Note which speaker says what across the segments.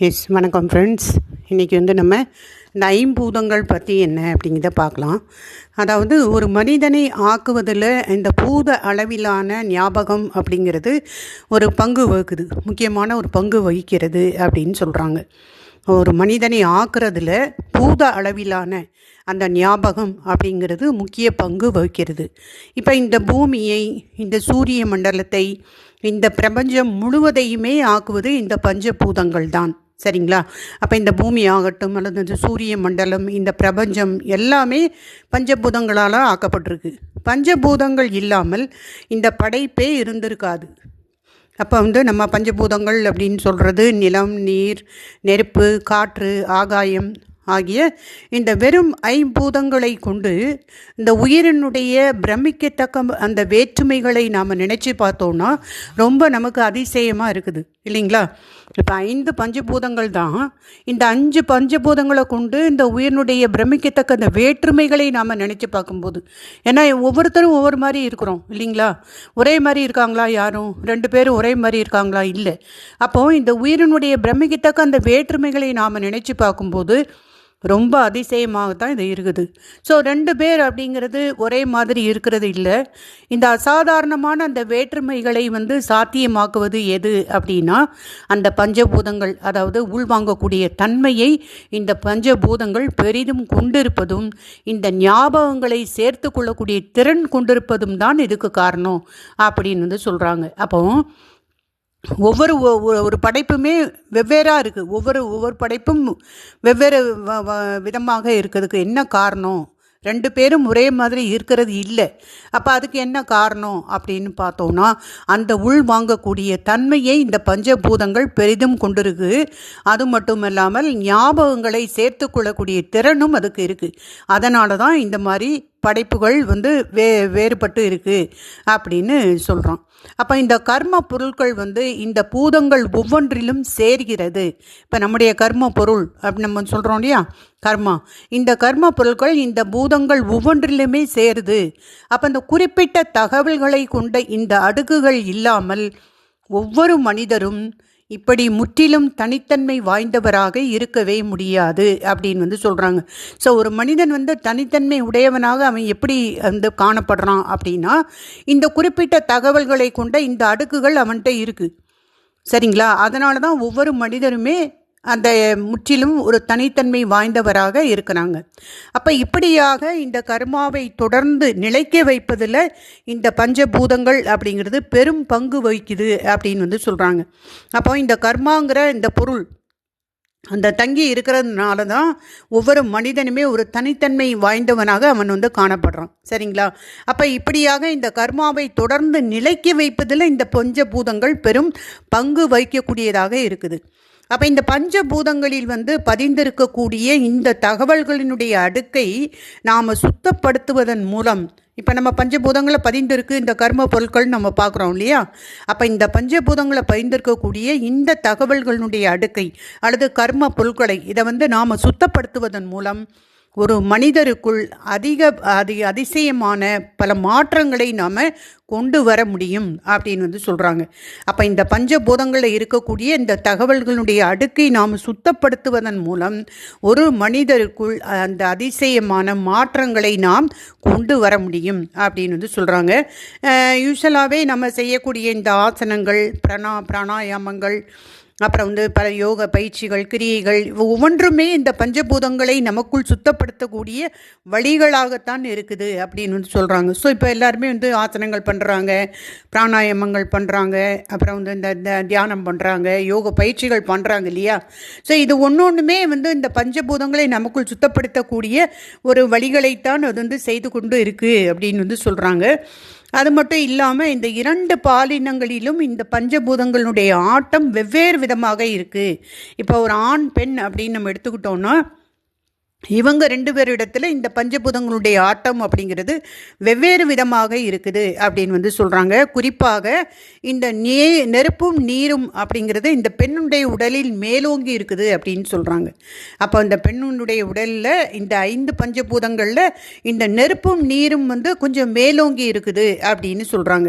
Speaker 1: S வணக்கம் friends இன்றைக்கி வந்து நம்ம இந்த ஐம்பூதங்கள் பற்றி என்ன அப்படிங்கிறத பார்க்கலாம். அதாவது ஒரு மனிதனை ஆக்குவதில் இந்த பூத அளவிலான ஞாபகம் அப்படிங்கிறது ஒரு பங்கு வகுக்குது. முக்கியமான ஒரு பங்கு வகிக்கிறது அப்படின்னு சொல்கிறாங்க ஒரு மனிதனை ஆக்குறதுல பூத அளவிலான அந்த ஞாபகம் அப்படிங்கிறது முக்கிய பங்கு வகிக்கிறது. இப்போ இந்த பூமியை இந்த சூரிய மண்டலத்தை இந்த பிரபஞ்சம் முழுவதையுமே ஆக்குவது இந்த பஞ்சபூதங்கள் தான். சரிங்களா? அப்போ இந்த பூமி ஆகட்டும் அல்லது இந்த சூரிய மண்டலம் இந்த பிரபஞ்சம் எல்லாமே பஞ்சபூதங்களால் ஆக்கப்பட்டிருக்கு. பஞ்சபூதங்கள் இல்லாமல் இந்த படைப்பே இருந்திருக்காது. அப்போ வந்து நம்ம பஞ்சபூதங்கள் அப்படின்னு சொல்கிறது நிலம் நீர் நெருப்பு காற்று ஆகாயம் ஆகிய இந்த வெறும் ஐம்பூதங்களை கொண்டு இந்த உயிரினுடைய பிரமிக்கத்தக்க அந்த வேற்றுமைகளை நாம் நினச்சி பார்த்தோன்னா ரொம்ப நமக்கு அதிசயமாக இருக்குது. இல்லைங்களா? இப்போ ஐந்து பஞ்சபூதங்கள் தான். இந்த அஞ்சு பஞ்சபூதங்களை கொண்டு இந்த உயிரினுடைய பிரமிக்கத்தக்க அந்த வேற்றுமைகளை நாம் நினச்சி பார்க்கும்போது ஏன்னா ஒவ்வொருத்தரும் ஒவ்வொரு மாதிரி இருக்கிறோம் இல்லைங்களா? ஒரே மாதிரி இருக்காங்களா யாரும்? ரெண்டு பேரும் ஒரே மாதிரி இருக்காங்களா? இல்லை. அப்போது இந்த உயிரினுடைய பிரமிக்கத்தக்க அந்த வேற்றுமைகளை நாம் நினச்சி பார்க்கும்போது ரொம்ப அதிசயமாக தான் இது இருக்குது. ஸோ ரெண்டு பேர் அப்படிங்கிறது ஒரே மாதிரி இருக்கிறது இல்லை. இந்த அசாதாரணமான அந்த வேற்றுமைகளை வந்து சாத்தியமாக்குவது எது அப்படின்னா அந்த பஞ்சபூதங்கள் அதாவது உள்வாங்கக்கூடிய தன்மையை இந்த பஞ்சபூதங்கள் பெரிதும் கொண்டிருப்பதும் இந்த ஞாபகங்களை சேர்த்து கொள்ளக்கூடிய திறன் கொண்டிருப்பதும் தான் இதுக்கு காரணம் அப்படின்னு வந்து சொல்கிறாங்க அப்போ ஒவ்வொரு ஒரு படைப்புமே வெவ்வேறாக இருக்குது ஒவ்வொரு ஒவ்வொரு படைப்பும் வெவ்வேறு விதமாக இருக்கிறதுக்கு என்ன காரணம்? ரெண்டு பேரும் ஒரே மாதிரி இருக்கிறது இல்லை. அப்போ அதுக்கு என்ன காரணம் அப்படின்னு பார்த்தோன்னா அந்த உள் வாங்கக்கூடிய தன்மையை இந்த பஞ்சபூதங்கள் பெரிதும் கொண்டிருக்கு. அது மட்டும் இல்லாமல் ஞாபகங்களை சேர்த்து கொள்ளக்கூடிய திறனும் அதுக்கு இருக்குது அதனால தான் இந்த மாதிரி படைப்புகள் வந்து வே வேறுபட்டு இருக்குது அப்படின்னு சொல்கிறோம் அப்போ இந்த கர்ம பொருட்கள் வந்து இந்த பூதங்கள் ஒவ்வொன்றிலும் சேர்கிறது. இப்போ நம்முடைய கர்ம பொருள் அப்படி நம்ம சொல்கிறோம் இல்லையா? கர்மா. இந்த கர்ம பொருட்கள் இந்த பூதங்கள் ஒவ்வொன்றிலுமே சேருது. அப்போ இந்த குறிப்பிட்ட தகவல்களை கொண்ட இந்த அடுக்குகள் இல்லாமல் ஒவ்வொரு மனிதரும் இப்படி முற்றிலும் தனித்தன்மை வாய்ந்தவராக இருக்கவே முடியாது அப்படின்னு வந்து சொல்கிறாங்க ஸோ ஒரு மனிதன் வந்து தனித்தன்மை உடையவனாக அவன் எப்படி வந்து காணப்படுறான் அப்படின்னா இந்த குறிப்பிட்ட தகவல்களை கொண்ட இந்த அடுக்குகள் அவன்கிட்ட இருக்குது சரிங்களா? அதனால தான் ஒவ்வொரு மனிதருமே அந்த முற்றிலும் ஒரு தனித்தன்மை வாய்ந்தவராக இருக்கிறாங்க. அப்போ இப்படியாக இந்த கர்மாவை தொடர்ந்து நிலைக்க வைப்பதில் இந்த பஞ்சபூதங்கள் அப்படிங்கிறது பெரும் பங்கு வகிக்குது அப்படின்னு வந்து சொல்கிறாங்க அப்போ இந்த கர்மாங்கிற இந்த பொருள் அந்த தங்கி இருக்கிறதுனால தான் ஒவ்வொரு மனிதனுமே ஒரு தனித்தன்மை வாய்ந்தவனாக அவன் வந்து காணப்படுறான். சரிங்களா? அப்போ இப்படியாக இந்த கர்மாவை தொடர்ந்து நிலைக்க வைப்பதில் இந்த பஞ்சபூதங்கள் பெரும் பங்கு வகிக்கக்கூடியதாக இருக்குது. அப்போ இந்த பஞ்சபூதங்களில் வந்து பதிந்திருக்கக்கூடிய இந்த தகவல்களினுடைய அடுக்கை நாம் சுத்தப்படுத்துவதன் மூலம் இப்போ நம்ம பஞ்சபூதங்களை பதிந்திருக்கு இந்த கர்ம பொருட்கள் நம்ம பார்க்குறோம் இல்லையா? அப்போ இந்த பஞ்சபூதங்களை பதிந்திருக்கக்கூடிய இந்த தகவல்களினுடைய அடுக்கை அல்லது கர்ம பொருட்களை இதை வந்து நாம் சுத்தப்படுத்துவதன் மூலம் ஒரு மனிதருக்குள் அதிக அதி அதிசயமான பல மாற்றங்களை நாம் கொண்டு வர முடியும் அப்படின்னு வந்து சொல்கிறாங்க அப்போ இந்த பஞ்சபூதங்களில் இருக்கக்கூடிய இந்த தகவல்களுடைய அடுக்கை நாம் சுத்தப்படுத்துவதன் மூலம் ஒரு மனிதருக்குள் அந்த அதிசயமான மாற்றங்களை நாம் கொண்டு வர முடியும் அப்படின்னு வந்து சொல்கிறாங்க யூஸ்வலாகவே நம்ம செய்யக்கூடிய இந்த ஆசனங்கள் பிரணா பிராணாயாமங்கள் அப்புறம் வந்து பல யோக பயிற்சிகள் கிரியைகள் ஒவ்வொன்றுமே இந்த பஞ்சபூதங்களை நமக்குள் சுத்தப்படுத்தக்கூடிய வழிகளாகத்தான் இருக்குது அப்படின்னு வந்து சொல்கிறாங்க ஸோ இப்போ எல்லாருமே வந்து ஆசனங்கள் பண்ணுறாங்க பிராணாயாமங்கள் பண்ணுறாங்க அப்புறம் வந்து இந்த தியானம் பண்ணுறாங்க யோக பயிற்சிகள் பண்ணுறாங்க இல்லையா? ஸோ இது ஒன்று ஒன்றுமே வந்து இந்த பஞ்சபூதங்களை நமக்குள் சுத்தப்படுத்தக்கூடிய ஒரு வழிகளைத்தான் அது வந்து செய்து கொண்டு இருக்குது அப்படின்னு வந்து சொல்கிறாங்க அது மட்டும் இல்லாமல் இந்த இரண்டு பாலினங்களிலும் இந்த பஞ்சபூதங்களுடைய ஆட்டம் வெவ்வேறு விதமாக இருக்குது இப்போ ஒரு ஆண் பெண் அப்படின்னு நம்ம எடுத்துக்கிட்டோன்னா இவங்க ரெண்டு பேரிடத்துல இந்த பஞ்சபூதங்களுடைய ஆட்டம் அப்படிங்கிறது வெவ்வேறு விதமாக இருக்குது அப்படின்னு வந்து சொல்கிறாங்க குறிப்பாக இந்த நே நெருப்பும் நீரும் அப்படிங்கிறது இந்த பெண்ணுடைய உடலில் மேலோங்கி இருக்குது அப்படின்னு சொல்கிறாங்க அப்போ இந்த பெண்ணுடைய உடலில் இந்த ஐந்து பஞ்சபூதங்களில் இந்த நெருப்பும் நீரும் வந்து கொஞ்சம் மேலோங்கி இருக்குது அப்படின்னு சொல்கிறாங்க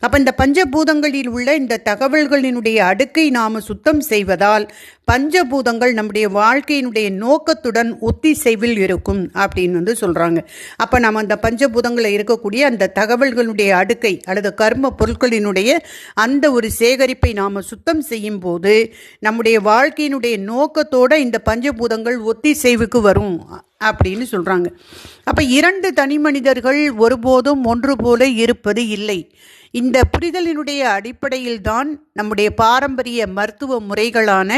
Speaker 1: அப்போ இந்த பஞ்சபூதங்களில் உள்ள இந்த தகவல்களினுடைய அடுக்கை நாம் சுத்தம் செய்வதால் பஞ்சபூதங்கள் நம்முடைய வாழ்க்கையினுடைய நோக்கத்துடன் ஒத்தி ஒத்திசைவில் இருக்கும் அப்படின்னு வந்து சொல்கிறாங்க அப்போ நம்ம அந்த பஞ்சபூதங்களில் இருக்கக்கூடிய அந்த தகவல்களுடைய அடுக்கை அல்லது கர்ம பொருட்களினுடைய அந்த ஒரு சேகரிப்பை நாம் சுத்தம் செய்யும் போது நம்முடைய வாழ்க்கையினுடைய நோக்கத்தோட இந்த பஞ்சபூதங்கள் ஒத்திசைவுக்கு வரும் அப்படின்னு சொல்கிறாங்க அப்போ இரண்டு தனி மனிதர்கள் ஒருபோதும் ஒன்று போல இருப்பது இல்லை. இந்த புரிதலினுடைய அடிப்படையில் தான் நம்முடைய பாரம்பரிய மருத்துவ முறைகளான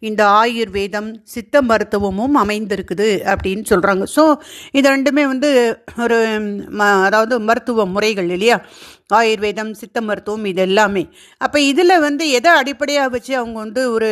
Speaker 1: இந்த ஆயுர்வேதம் சித்த மருத்துவமும் அமைந்திருக்குது அப்படின்னு சொல்கிறாங்க ஸோ இது ரெண்டுமே வந்து ஒரு ம அதாவது மருத்துவ முறைகள் இல்லையா? ஆயுர்வேதம் சித்த மருத்துவம் இது எல்லாமே. அப்போ இதில் வந்து எதை அடிப்படையாக வச்சு அவங்க வந்து ஒரு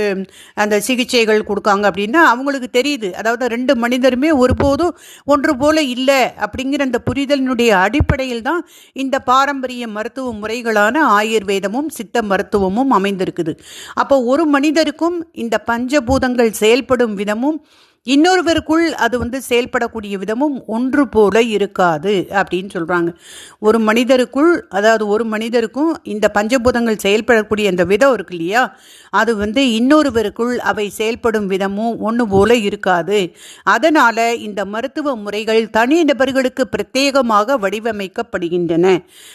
Speaker 1: அந்த சிகிச்சைகள் கொடுக்காங்க அப்படின்னா அவங்களுக்கு தெரியுது. அதாவது ரெண்டு மனிதருமே ஒருபோதும் ஒன்று போல இல்லை அப்படிங்கிற அந்த புரிதலினுடைய அடிப்படையில் தான் இந்த பாரம்பரிய மருத்துவ முறைகளான ஆயுர்வேதமும் சித்த மருத்துவமும் அமைந்திருக்குது. அப்போ ஒரு மனிதருக்கும் இந்த பஞ்சபூதங்கள் செயல்படும் விதமும் இன்னொருவருக்குள் அது வந்து செயல்படக்கூடிய விதமும் ஒன்று போல இருக்காது அப்படின்னு சொல்கிறாங்க ஒரு மனிதருக்குள் அதாவது ஒரு மனிதருக்கும் இந்த பஞ்சபூதங்கள் செயல்படக்கூடிய அந்த விதம் இருக்கு இல்லையா? அது வந்து இன்னொருவருக்குள் அவை செயல்படும் விதமும் ஒன்று போல இருக்காது. அதனால் இந்த மருத்துவ முறைகள் தனி நபர்களுக்கு பிரத்யேகமாக வடிவமைக்கப்படுகின்றன.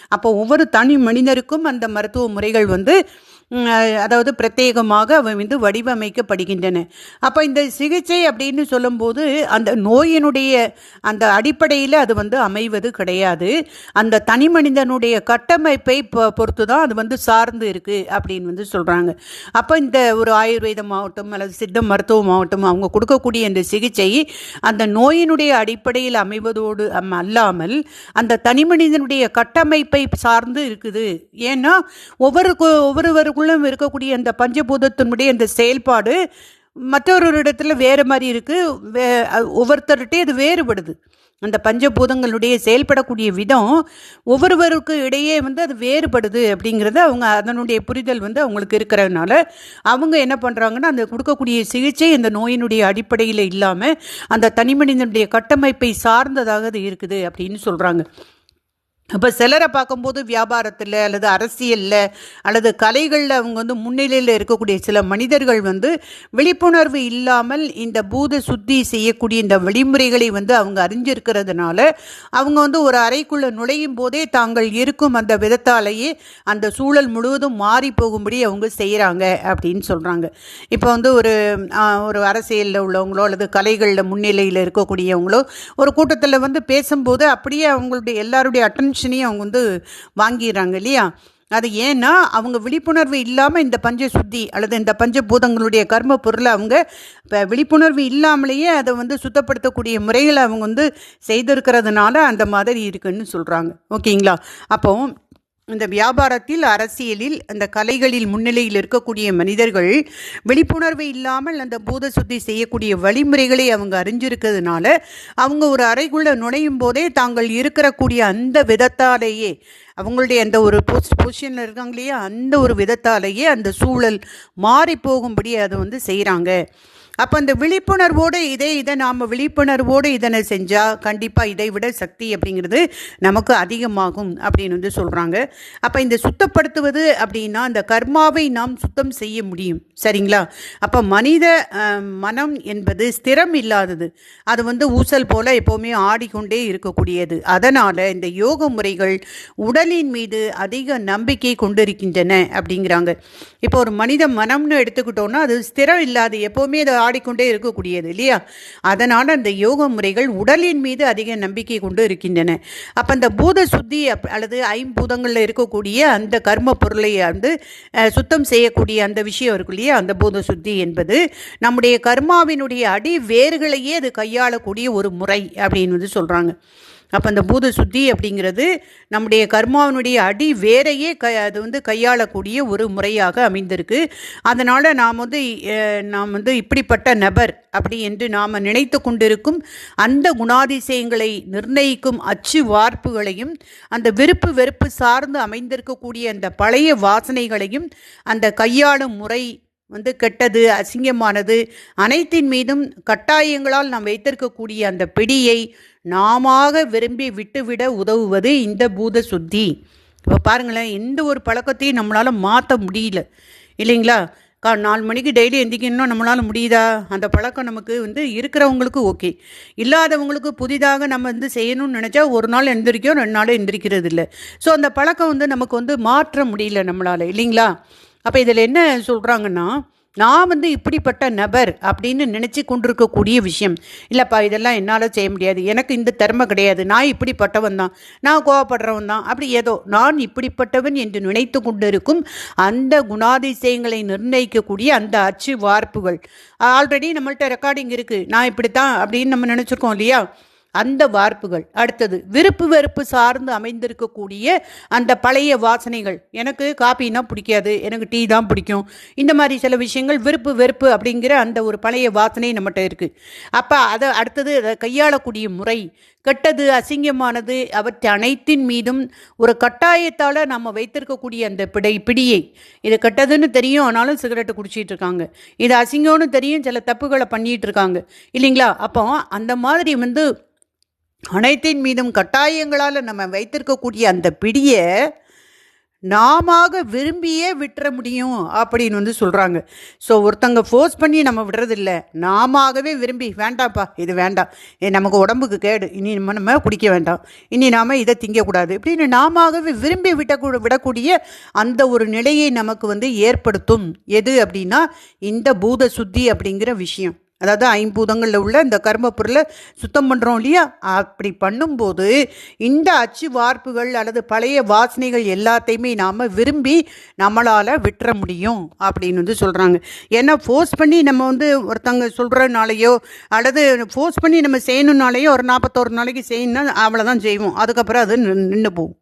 Speaker 1: அப்போ ஒவ்வொரு தனி மனிதருக்கும் அந்த மருத்துவ முறைகள் வந்து அதாவது பிரத்யேகமாக அவை வந்து வடிவமைக்கப்படுகின்றன. அப்போ இந்த சிகிச்சை அப்படின்னு சொல்லும்போது அந்த நோயினுடைய அந்த அடிப்படையில் அது வந்து அமைவது கிடையாது. அந்த தனி மனிதனுடைய கட்டமைப்பை பொறுத்து தான் அது வந்து சார்ந்து இருக்குது அப்படின்னு வந்து சொல்கிறாங்க அப்போ இந்த ஒரு ஆயுர்வேதம் ஆகட்டும் அல்லது சித்த மருத்துவம் ஆகட்டும் அவங்க கொடுக்கக்கூடிய இந்த சிகிச்சை அந்த நோயினுடைய அடிப்படையில் அமைவதோடு அல்லாமல் அந்த தனி மனிதனுடைய கட்டமைப்பை சார்ந்து இருக்குது. ஏன்னா ஒவ்வொரு ஒவ்வொருவரும் நமக்குள்ளும் இருக்கக்கூடிய அந்த பஞ்சபூதத்தினுடைய அந்த செயல்பாடு மற்றொரு இடத்துல வேறு மாதிரி இருக்குது வே ஒவ்வொருத்தர்கிட்டே அது வேறுபடுது. அந்த பஞ்சபூதங்களுடைய செயல்படக்கூடிய விதம் ஒவ்வொருவருக்கு இடையே வந்து அது வேறுபடுது அப்படிங்கிறது அவங்க அதனுடைய புரிதல் வந்து அவங்களுக்கு இருக்கிறதுனால அவங்க என்ன பண்ணுறாங்கன்னா அந்த கொடுக்கக்கூடிய சிகிச்சை அந்த நோயினுடைய அடிப்படையில் இல்லாமல் அந்த தனிமனிதனுடைய கட்டமைப்பை சார்ந்ததாக அது இருக்குது அப்படின்னு சொல்கிறாங்க அப்போ சிலரை பார்க்கும்போது வியாபாரத்தில் அல்லது அரசியலில் அல்லது கலைகளில் அவங்க வந்து முன்னிலையில் இருக்கக்கூடிய சில மனிதர்கள் வந்து விழிப்புணர்வு இல்லாமல் இந்த பூத சுத்தி செய்யக்கூடிய இந்த வழிமுறைகளை வந்து அவங்க அறிஞ்சிருக்கிறதுனால அவங்க வந்து ஒரு அறைக்குள்ளே நுழையும் போதே தாங்கள் இருக்கும் அந்த விதத்தாலேயே அந்த சூழல் முழுவதும் மாறி போகும்படி அவங்க செய்கிறாங்க அப்படின்னு சொல்கிறாங்க இப்போ வந்து ஒரு ஒரு அரசியலில் உள்ளவங்களோ அல்லது கலைகளில் முன்னிலையில் இருக்கக்கூடியவங்களோ ஒரு கூட்டத்தில் வந்து பேசும்போது அப்படியே அவங்களுடைய எல்லாருடைய அட்டென்ஷன் டென்ஷனையும் அவங்க வந்து வாங்கிடுறாங்க இல்லையா? அது ஏன்னா அவங்க விழிப்புணர்வு இல்லாமல் இந்த பஞ்ச சுத்தி அல்லது இந்த பஞ்சபூதங்களுடைய கர்ம பொருளை அவங்க இப்போ விழிப்புணர்வு இல்லாமலேயே அதை வந்து சுத்தப்படுத்தக்கூடிய முறைகளை அவங்க வந்து செய்திருக்கிறதுனால அந்த மாதிரி இருக்குன்னு சொல்கிறாங்க ஓகேங்களா? அப்போது இந்த வியாபாரத்தில் அரசியலில் அந்த கலைகளில் முன்னிலையில் இருக்கக்கூடிய மனிதர்கள் விழிப்புணர்வு இல்லாமல் அந்த பூத சுத்தி செய்யக்கூடிய வழிமுறைகளை அவங்க அறிஞ்சிருக்கிறதுனால அவங்க ஒரு அறைக்குள்ளே நுழையும் போதே தாங்கள் இருக்கிறக்கூடிய அந்த விதத்தாலேயே அவங்களுடைய அந்த ஒரு போஸ்ட் பொசிஷனில் இருக்காங்க இல்லையா அந்த ஒரு விதத்தாலேயே அந்த சூழல் மாறி போகும்படி அதை வந்து செய்கிறாங்க அப்போ அந்த விழிப்புணர்வோடு இதே இதை நாம் விழிப்புணர்வோடு இதனை செஞ்சால் கண்டிப்பாக இதை விட சக்தி அப்படிங்கிறது நமக்கு அதிகமாகும் அப்படின்னு வந்து சொல்கிறாங்க அப்போ இந்த சுத்தப்படுத்துவது அப்படின்னா அந்த கர்மாவை நாம் சுத்தம் செய்ய முடியும். சரிங்களா? அப்போ மனித மனம் என்பது ஸ்திரம் இல்லாதது. அது வந்து ஊசல் போல் எப்போவுமே ஆடிக்கொண்டே இருக்கக்கூடியது. அதனால் இந்த யோக முறைகள் உடலின் மீது அதிக நம்பிக்கை கொண்டிருக்கின்றன அப்படிங்கிறாங்க. இப்போ ஒரு மனித மனம்னு எடுத்துக்கிட்டோன்னா அது ஸ்திரம் இல்லாது எப்போவுமே அதை ஆடிக்கொண்டே இருக்கக்கூடியது இல்லையா? அதனால் அந்த யோக முறைகள் உடலின் மீது அதிக நம்பிக்கை கொண்டு இருக்கின்றன. அப்போ அந்த பூத சுத்தி அப் அல்லது ஐம்பூதங்களில் இருக்கக்கூடிய அந்த கர்ம பொருளை வந்து சுத்தம் செய்யக்கூடிய அந்த விஷயம் இருக்கு இல்லையா? அந்த பூத சுத்தி என்பது நம்முடைய கர்மாவினுடைய அடி வேர்களையே அது கையாளக்கூடிய ஒரு முறை அப்படின்னு வந்து சொல்கிறாங்க அப்போ அந்த பூத சுத்தி அப்படிங்கிறது நம்முடைய கர்மாவினுடைய அடி வேறையே க அது வந்து கையாளக்கூடிய ஒரு முறையாக அமைந்திருக்கு. அதனால் நாம் வந்து நாம் வந்து இப்படிப்பட்ட நபர் அப்படி என்று நாம் நினைத்து கொண்டிருக்கும் அந்த குணாதிசயங்களை நிர்ணயிக்கும் அச்சு வார்ப்புகளையும் அந்த விருப்பு வெறுப்பு சார்ந்து அமைந்திருக்கக்கூடிய அந்த பழைய வாசனைகளையும் அந்த கையாளும் முறை வந்து கெட்டது அசிங்கமானது அனைத்தின் மீதும் கட்டாயங்களால் நாம் வைத்திருக்கக்கூடிய அந்த பிடியை நாமாக விரும்பி விட்டுவிட உதவுவது இந்த பூத சுத்தி. இப்போ பாருங்களேன் எந்த ஒரு பழக்கத்தையும் நம்மளால் மாற்ற முடியல. இல்லைங்களா? கா நாலு மணிக்கு டெய்லி எந்திக்கணும் நம்மளால் முடியுதா? அந்த பழக்கம் நமக்கு வந்து இருக்கிறவங்களுக்கு ஓகே. இல்லாதவங்களுக்கு புதிதாக நம்ம வந்து செய்யணும்னு நினச்சா ஒரு நாள் எந்திரிக்கோ ரெண்டு நாள் எந்திரிக்கிறது இல்லை ஸோ அந்த பழக்கம் வந்து நமக்கு வந்து மாற்ற முடியல நம்மளால். இல்லைங்களா? அப்போ இதில் என்ன சொல்கிறாங்கன்னா நான் வந்து இப்படிப்பட்ட நபர் அப்படின்னு நினச்சி கொண்டிருக்கக்கூடிய விஷயம். இல்லைப்பா இதெல்லாம் என்னால் செய்ய முடியாது. எனக்கு இந்த திறமை கிடையாது. நான் இப்படிப்பட்டவன் தான். நான் கோவப்படுறவன் தான். அப்படி ஏதோ நான் இப்படிப்பட்டவன் என்று நினைத்து கொண்டிருக்கும் அந்த குணாதிசயங்களை நிர்ணயிக்கக்கூடிய அந்த அச்சு வார்ப்புகள். ஆல்ரெடி நம்மள்கிட்ட ரெக்கார்டிங் இருக்குது நான் இப்படித்தான் அப்படின்னு நம்ம நினச்சிருக்கோம் இல்லையா? அந்த வார்ப்புகள். அடுத்தது விருப்பு வெறுப்பு சார்ந்து அமைந்திருக்கக்கூடிய அந்த பழைய வாசனைகள். எனக்கு காப்பின்னா பிடிக்காது எனக்கு டீ தான் பிடிக்கும். இந்த மாதிரி சில விஷயங்கள் விருப்பு வெறுப்பு அப்படிங்கிற அந்த ஒரு பழைய வாசனை நம்மகிட்ட இருக்குது அப்போ அதை அடுத்தது அதை கையாளக்கூடிய முறை. கெட்டது அசிங்கமானது அவற்றை அனைத்தின் மீதும் ஒரு கட்டாயத்தால் நம்ம வைத்திருக்கக்கூடிய அந்த பிடை பிடியை. இது கெட்டதுன்னு தெரியும் ஆனாலும் சிகரெட்டு குடிச்சிட்டு இருக்காங்க. இது அசிங்கம்னு தெரியும் சில தப்புகளை பண்ணிட்டு இருக்காங்க. இல்லைங்களா? அப்போ அந்த மாதிரி வந்து அனைத்தின் மீதும் கட்டாயங்களால் நம்ம வைத்திருக்கக்கூடிய அந்த பிடியை நாமாக விரும்பியே விட்டுற முடியும் அப்படின்னு வந்து சொல்கிறாங்க ஸோ ஒருத்தங்க ஃபோர்ஸ் பண்ணி நம்ம விடுறதில்ல. நாமாகவே விரும்பி வேண்டாம்ப்பா இது வேண்டாம். ஏ நமக்கு உடம்புக்கு கேடு. இனி நம்ம நம்ம குடிக்க வேண்டாம். இனி நாம் இதை திங்கக்கூடாது. இப்படின்னு நாமவே விரும்பி விட்டக்கூட விடக்கூடிய அந்த ஒரு நிலையை நமக்கு வந்து ஏற்படுத்தும். எது அப்படின்னா இந்த பூத சுத்தி அப்படிங்கிற விஷயம். அதாவது ஐம்பூதங்களில் உள்ள இந்த கர்ம பொருளை சுத்தம் பண்ணுறோம் இல்லையா? அப்படி பண்ணும்போது இந்த அச்சு வார்ப்புகள் அல்லது பழைய வாசனைகள் எல்லாத்தையுமே நாம் விரும்பி நம்மளால் விட்டுற முடியும் அப்படின்னு வந்து சொல்கிறாங்க ஏன்னா ஃபோர்ஸ் பண்ணி நம்ம வந்து ஒருத்தங்க சொல்கிறனாலையோ அல்லது ஃபோர்ஸ் பண்ணி நம்ம செய்யணுன்னாலேயோ ஒரு நாற்பத்தோரு நாளைக்கு செய்யணும்னா அவ்வளோதான் செய்வோம். அதுக்கப்புறம் அது நின்று போகும்.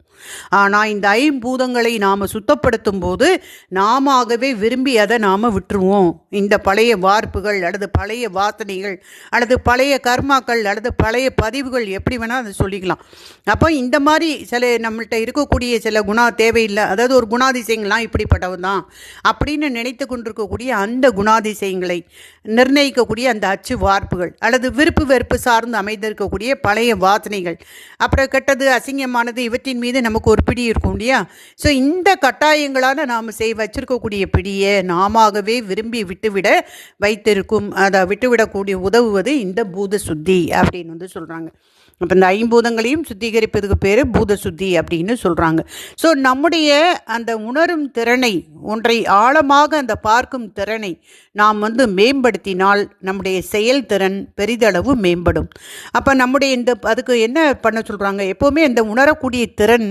Speaker 1: ஆனால் இந்த ஐம்பூதங்களை நாம் சுத்தப்படுத்தும் போது நாமவே விரும்பி அதை நாம் விட்டுருவோம். இந்த பழைய வார்ப்புகள் அல்லது பழைய வாசனைகள் அல்லது பழைய கர்மாக்கள் அல்லது பழைய பதிவுகள் எப்படி வேணால் அதை சொல்லிக்கலாம். அப்போ இந்த மாதிரி சில நம்மள்கிட்ட இருக்கக்கூடிய சில குணா தேவையில்லை. அதாவது ஒரு குணாதிசயங்கள்லாம் இப்படிப்பட்டவன் தான். அப்படின்னு நினைத்து கொண்டிருக்கக்கூடிய அந்த குணாதிசயங்களை நிர்ணயிக்கக்கூடிய அந்த அச்சு வார்ப்புகள் அல்லது விருப்பு வெறுப்பு சார்ந்து அமைந்திருக்கக்கூடிய பழைய வாசனைகள் அப்புறம் கெட்டது அசிங்கமானது இவற்றின் மீது நமக்கு ஒரு பிடி இருக்கும் இல்லையா? ஸோ இந்த கட்டாயங்களால் நாம் செய் வச்சிருக்கக்கூடிய பிடியை நாமாகவே விரும்பி விட்டுவிட வைத்திருக்கும் அதை விட்டுவிடக்கூடிய உதவுவது இந்த பூத சுத்தி அப்படின்னு வந்து சொல்கிறாங்க அப்போ இந்த ஐம்பூதங்களையும் சுத்திகரிப்பதுக்கு பேர் பூத சுத்தி அப்படின்னு சொல்கிறாங்க ஸோ நம்முடைய அந்த உணரும் திறனை ஒன்றை ஆழமாக அந்த பார்க்கும் திறனை நாம் வந்து மேம்படுத்தினால் நம்முடைய செயல்திறன் பெரிதளவு மேம்படும். அப்போ நம்முடைய இந்த அதுக்கு என்ன பண்ண சொல்கிறாங்க எப்போவுமே இந்த உணரக்கூடிய திறன்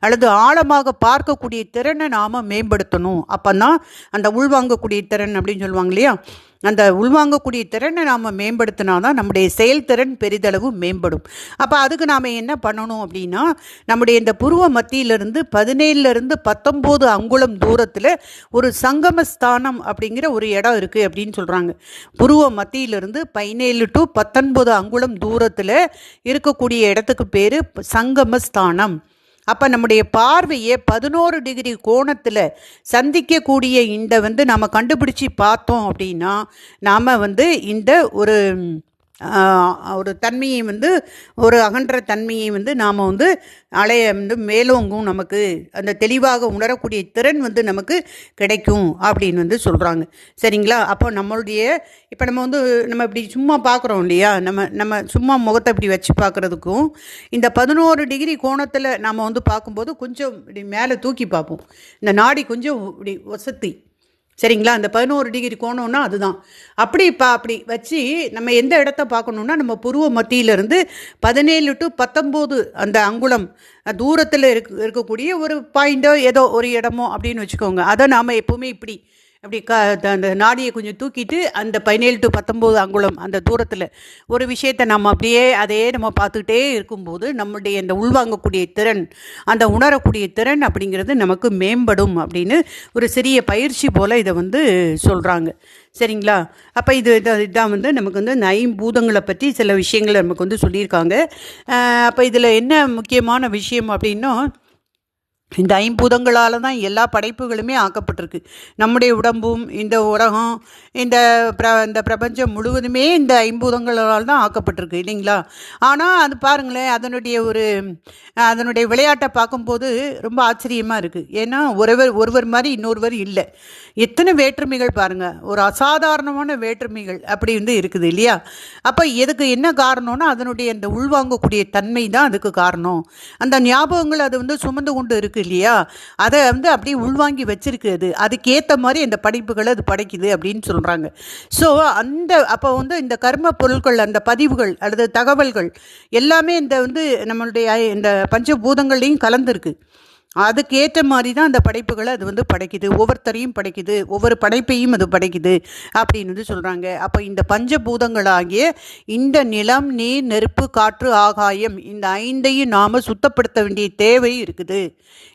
Speaker 1: அல்லது ஆழமாக பார்க்கக்கூடிய திறனை நாம் மேம்படுத்தணும். அப்போ தான் அந்த உள்வாங்கக்கூடிய திறன் அப்படின்னு சொல்லுவாங்க இல்லையா? அந்த உள்வாங்கக்கூடிய திறனை நாம் மேம்படுத்தினா தான் நம்முடைய செயல்திறன் பெரிதளவு மேம்படும். அப்போ அதுக்கு நாம் என்ன பண்ணணும் அப்படின்னா நம்முடைய இந்த புருவ மத்தியிலிருந்து பதினேழுலேருந்து பத்தொம்போது அங்குலம் தூரத்தில் ஒரு சங்கமஸ்தானம் அப்படிங்கிற ஒரு இடம் இருக்குது அப்படின்னு சொல்கிறாங்க புருவ மத்தியிலிருந்து பதினேழு டு பத்தொன்பது அங்குலம் தூரத்தில் இருக்கக்கூடிய இடத்துக்கு பேர் சங்கமஸ்தானம். அப்போ நம்முடைய பார்வையை பதினோரு டிகிரி கோணத்தில் சந்திக்கக்கூடிய இந்த வந்து நம்ம கண்டுபிடிச்சி பார்த்தோம் அப்படின்னா நாம் வந்து இந்த ஒரு ஒரு தன்மையை வந்து ஒரு அகன்ற தன்மையை வந்து நாம் வந்து அலைய வந்து மேலோங்கும் நமக்கு அந்த தெளிவாக உணரக்கூடிய திறன் வந்து நமக்கு கிடைக்கும் அப்படின்னு வந்து சொல்கிறாங்க சரிங்களா? அப்போ நம்மளுடைய இப்போ நம்ம வந்து நம்ம இப்படி சும்மா பார்க்குறோம் இல்லையா? நம்ம நம்ம சும்மா முகத்தை இப்படி வச்சு பார்க்குறதுக்கும் இந்த பதினோரு டிகிரி கோணத்தில் நாம் வந்து பார்க்கும்போது கொஞ்சம் இப்படி மேலே தூக்கி பார்ப்போம். இந்த நாடி கொஞ்சம் இப்படி ஒசத்தி சரிங்களா? அந்த பதினோரு டிகிரி கோணம்னா அதுதான். அப்படி பா அப்படி வச்சு நம்ம எந்த இடத்த பார்க்கணுன்னா நம்ம புருவ மத்தியிலிருந்து பதினேழு டு பத்தொம்போது அந்த அங்குளம் தூரத்தில் இருக்க இருக்கக்கூடிய ஒரு பாயிண்டோ ஏதோ ஒரு இடமோ அப்படின்னு வச்சுக்கோங்க. அதை நாம் எப்போவுமே இப்படி அப்படி க அந்த நாடியை கொஞ்சம் தூக்கிட்டு அந்த பதினேழு டு பத்தொம்போது அங்குலம் அந்த தூரத்தில் ஒரு விஷயத்தை நம்ம அப்படியே அதையே நம்ம பார்த்துக்கிட்டே இருக்கும்போது நம்முடைய இந்த உள்வாங்கக்கூடிய திறன் அந்த உணரக்கூடிய திறன் அப்படிங்கிறது நமக்கு மேம்படும் அப்படின்னு ஒரு சிறிய பயிற்சி போல் இதை வந்து சொல்கிறாங்க சரிங்களா? அப்போ இது இதான் வந்து நமக்கு வந்து இந்த ஐம்பூதங்களை பற்றி சில விஷயங்களை நமக்கு வந்து சொல்லியிருக்காங்க. அப்போ இதில் என்ன முக்கியமான விஷயம் அப்படின்னா இந்த ஐம்பூதங்களால் தான் எல்லா படைப்புகளுமே ஆக்கப்பட்டிருக்கு. நம்முடைய உடம்பும் இந்த உலகம் இந்த பிர இந்த பிரபஞ்சம் முழுவதுமே இந்த ஐம்பூதங்களால் தான் ஆக்கப்பட்டிருக்கு இல்லைங்களா? ஆனால் அது பாருங்களேன் அதனுடைய ஒரு அதனுடைய விளையாட்டை பார்க்கும்போது ரொம்ப ஆச்சரியமாக இருக்குது ஏன்னா ஒருவர் ஒருவர் மாதிரி இன்னொருவர் இல்லை. எத்தனை வேற்றுமைகள் பாருங்கள் ஒரு அசாதாரணமான வேற்றுமைகள் அப்படி வந்து இருக்குது இல்லையா? அப்போ எதுக்கு என்ன காரணம்னா அதனுடைய அந்த உள்வாங்கக்கூடிய தன்மை தான் அதுக்கு காரணம். அந்த ஞாபகங்கள் அது வந்து சுமந்து கொண்டு இருக்குது இல்லையா? அதை வந்து அப்படியே உள்வாங்கி வச்சிருக்குது அதுக்கேற்ற மாதிரி இந்த படைப்புகளை அது படைக்குது அப்படின்னு சொல்கிறாங்க ஸோ அந்த அப்போ வந்து இந்த கர்ம பொருட்கள் அந்த பதிவுகள் அல்லது தகவல்கள் எல்லாமே இந்த வந்து நம்மளுடைய இந்த பஞ்சபூதங்கள்லேயும் கலந்துருக்கு. அதுக்கேற்ற மாதிரி தான் அந்த படைப்புகளை அது வந்து படைக்குது. ஒவ்வொருத்தரையும் படைக்குது. ஒவ்வொரு படைப்பையும் அது படைக்குது அப்படின்னு வந்து சொல்கிறாங்க அப்போ இந்த பஞ்சபூதங்களாகிய இந்த நிலம் நீர் நெருப்பு காற்று ஆகாயம் இந்த ஐந்தையும் நாம் சுத்தப்படுத்த வேண்டிய தேவை இருக்குது.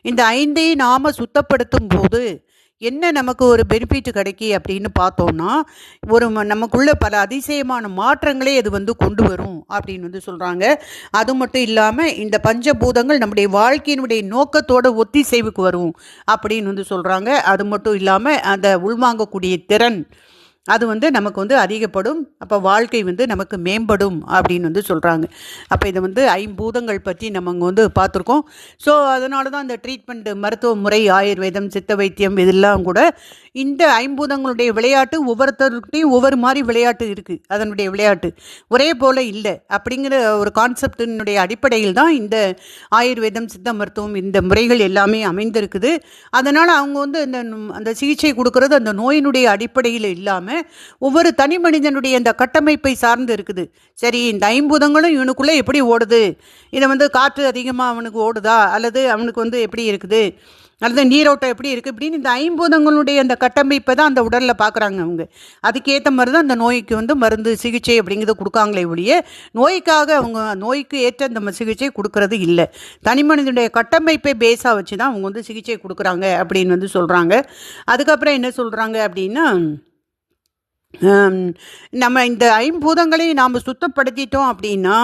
Speaker 1: இந்த ஐந்தையும் நாம் சுத்தப்படுத்தும் போது என்ன நமக்கு ஒரு பெனிஃபிட் கிடைக்கி அப்படின்னு பார்த்தோம்னா ஒரு நமக்குள்ள பல அதிசயமான மாற்றங்களே அது வந்து கொண்டு வரும் அப்படின்னு வந்து சொல்கிறாங்க அது மட்டும் இல்லாமல் இந்த பஞ்சபூதங்கள் நம்முடைய வாழ்க்கையினுடைய நோக்கத்தோட ஒத்திசைவுக்கு வரும் அப்படின்னு வந்து சொல்கிறாங்க அது மட்டும் இல்லாமல் அந்த உள்வாங்கக்கூடிய திறன் அது வந்து நமக்கு வந்து அதிகப்படும். அப்போ வாழ்க்கை வந்து நமக்கு மேம்படும் அப்படின்னு வந்து சொல்கிறாங்க அப்போ இதை வந்து ஐம்பூதங்கள் பற்றி நம்ம அங்கே வந்து பார்த்துருக்கோம். ஸோ அதனால தான் அந்த ட்ரீட்மெண்ட் மருத்துவ முறை ஆயுர்வேதம் சித்த வைத்தியம் இதெல்லாம் கூட இந்த ஐம்பூதங்களுடைய விளையாட்டு ஒவ்வொருத்தருக்கிட்டையும் ஒவ்வொரு மாதிரி விளையாட்டு இருக்குது அதனுடைய விளையாட்டு. ஒரே போல் இல்லை. அப்படிங்கிற ஒரு கான்செப்டினுடைய அடிப்படையில் தான் இந்த ஆயுர்வேதம் சித்த மருத்துவம் இந்த முறைகள் எல்லாமே அமைந்திருக்குது. அதனால் அவங்க வந்து அந்த அந்த சிகிச்சை கொடுக்கறது அந்த நோயினுடைய அடிப்படையில் இல்லாமல் ஒவ்வொரு தனி மனிதனுடைய அந்த கட்டமைப்பை சார்ந்து இருக்குது. சரி இந்த ஐம்பூதங்களும் இவனுக்குள்ளே எப்படி ஓடுது? இதை வந்து காற்று அதிகமாக அவனுக்கு ஓடுதா? அல்லது அவனுக்கு வந்து எப்படி இருக்குது? அல்லது நீரோட்டம் எப்படி இருக்குது இப்படின்னு இந்த ஐம்பூதங்களுடைய அந்த கட்டமைப்பை தான் அந்த உடலில் பார்க்குறாங்க அவங்க. அதுக்கேற்ற மாதிரி தான் அந்த நோய்க்கு வந்து மருந்து சிகிச்சை அப்படிங்கிறத கொடுக்காங்களே ஒழிய நோய்க்காக அவங்க நோய்க்கு ஏற்ற அந்த சிகிச்சை கொடுக்கறது இல்லை. தனி மனிதனுடைய கட்டமைப்பை பேஸாக வச்சு தான் அவங்க வந்து சிகிச்சை கொடுக்குறாங்க அப்படின்னு வந்து சொல்கிறாங்க அதுக்கப்புறம் என்ன சொல்கிறாங்க அப்படின்னா நம்ம இந்த ஐம்பூதங்களையும் நாம் சுத்தப்படுத்திட்டோம் அப்படின்னா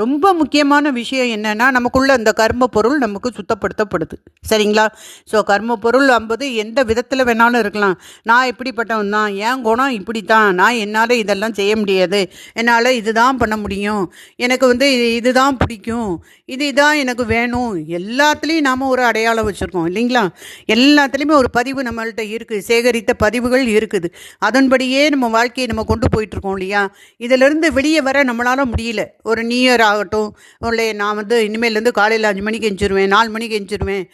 Speaker 1: ரொம்ப முக்கியமான விஷயம் என்னென்னா நமக்குள்ள அந்த கர்ம பொருள் நமக்கு சுத்தப்படுத்தப்படுது. சரிங்களா? ஸோ கர்ம பொருள் ஐம்பது எந்த விதத்தில் வேணாலும் இருக்கலாம். நான் இப்படிப்பட்டவன் தான் என் குணம் இப்படி தான் நான் என்னால் இதெல்லாம் செய்ய முடியாது என்னால் இதுதான் பண்ண முடியும் எனக்கு வந்து இதுதான் பிடிக்கும் இது இதான் எனக்கு வேணும். எல்லாத்துலேயும் நாம் ஒரு அடையாளம் வச்சுருக்கோம் இல்லைங்களா? எல்லாத்துலேயுமே ஒரு பதிவு நம்மள்கிட்ட இருக்குது சேகரித்த பதிவுகள் இருக்குது. அதன்படியே நம்ம வாழ்க்கையை நம்ம கொண்டு போயிட்டுருக்கோம் இல்லையா? இதிலிருந்து வெளியே வர நம்மளால் முடியல. ஒரு நியூ இயர் ஆகட்டும் இல்லை நான் வந்து இனிமேலேருந்து காலையில் அஞ்சு மணிக்கு எஞ்சிருவேன் நாலு மணிக்கு எஞ்சிருவேன்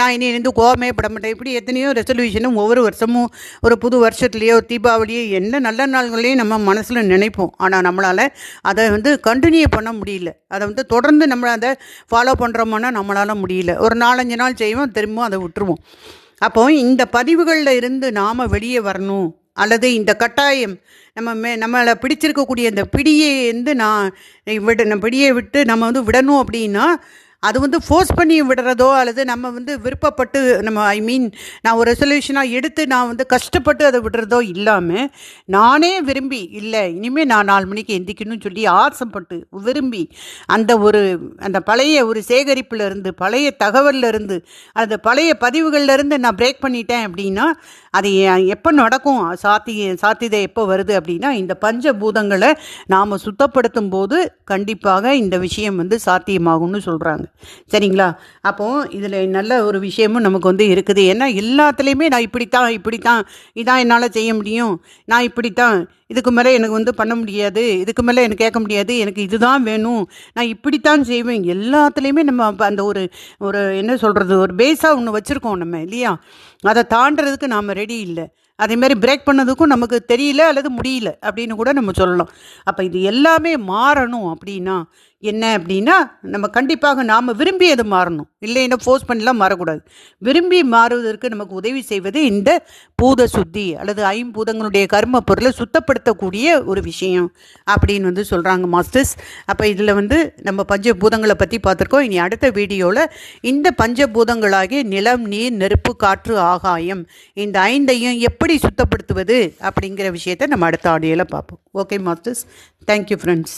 Speaker 1: நான் இனியிலேருந்து கோவமே பட மாட்டேன். இப்படி எத்தனையோ ரெசல்யூஷனும் ஒவ்வொரு வருஷமும் ஒரு புது வருஷத்துலேயோ தீபாவளியோ என்ன நல்ல நாள்களையும் நம்ம மனசில் நினைப்போம். ஆனால் நம்மளால் அதை வந்து கண்டினியூ பண்ண முடியல. அதை வந்து தொடர்ந்து நம்ம அதை ஃபாலோ பண்ணுறோமோன்னா நம்மளால் முடியல. ஒரு நாலஞ்சு நாள் செய்வோம் திரும்பவும் அதை விட்டுருவோம். அப்போ இந்த பதிவுகளில் இருந்து நாம் வெளியே வரணும். அல்லது இந்த கட்டாயம் நம்ம மே நம்மளை பிடிச்சிருக்கக்கூடிய இந்த பிடியை வந்து நான் விட பிடியை விட்டு நம்ம வந்து விடணும் அப்படின்னா அது வந்து ஃபோர்ஸ் பண்ணி விடுறதோ அல்லது நம்ம வந்து விருப்பப்பட்டு நம்ம ஐ மீன் நான் ஒரு ரெசல்யூஷனாக எடுத்து நான் வந்து கஷ்டப்பட்டு அதை விடுறதோ இல்லாமல் நானே விரும்பி இல்லை இனிமேல் நான் நாலு மணிக்கு எந்திக்கணும்னு சொல்லி ஆசைப்பட்டு விரும்பி அந்த ஒரு அந்த பழைய ஒரு சேகரிப்புலேருந்து பழைய தகவலில் இருந்து அந்த பழைய பதிவுகள்லேருந்து நான் பிரேக் பண்ணிட்டேன் அப்படின்னா அது எப்போ நடக்கும் சாத்தி சாத்தியதை எப்போ வருது அப்படின்னா இந்த பஞ்சபூதங்களை நாம் சுத்தப்படுத்தும் போது கண்டிப்பாக இந்த விஷயம் வந்து சாத்தியமாகும்னு சொல்கிறாங்க சரிங்களா? அப்போது இதில் நல்ல ஒரு விஷயமும் நமக்கு வந்து இருக்குது. ஏன்னா எல்லாத்துலேயுமே நான் இப்படித்தான் இப்படித்தான் இதான் என்னால் செய்ய முடியும். நான் இப்படித்தான் இதுக்கு மேலே எனக்கு வந்து பண்ண முடியாது இதுக்கு மேலே எனக்கு கேட்க முடியாது எனக்கு இதுதான் வேணும். நான் இப்படித்தான் செய்வேன். எல்லாத்துலேயுமே நம்ம அந்த ஒரு ஒரு என்ன சொல்கிறது ஒரு பேஸாக ஒன்று வச்சுருக்கோம் நம்ம இல்லையா? அதை தாண்டறதுக்கு நாம் ரெடி இல்லை. அதேமாரி பிரேக் பண்ணதுக்கும் நமக்கு தெரியல அல்லது முடியல அப்படின்னு கூட நம்ம சொல்லலாம். அப்போ இது எல்லாமே மாறணும் அப்படின்னா என்ன அப்படின்னா நம்ம கண்டிப்பாக நாம் விரும்பி அது மாறணும் இல்லைன்னா ஃபோர்ஸ் பண்ணிலாம் மாறக்கூடாது. விரும்பி மாறுவதற்கு நமக்கு உதவி செய்வது இந்த பூத சுத்தி அல்லது ஐம்பூதங்களுடைய கர்ம பொருளை சுத்தப்படுத்தக்கூடிய ஒரு விஷயம் அப்படின்னு வந்து சொல்கிறாங்க மாஸ்டர்ஸ் அப்போ இதில் வந்து நம்ம பஞ்சபூதங்களை பற்றி பார்த்துருக்கோம். இனி அடுத்த வீடியோவில் இந்த பஞ்சபூதங்களாகிய நிலம் நீர் நெருப்பு காற்று ஆகாயம் இந்த ஐந்தையும் எப்படி சுத்தப்படுத்துவது அப்படிங்கிற விஷயத்தை நம்ம அடுத்த ஆடியோவில் பார்ப்போம். Okay masters thank you friends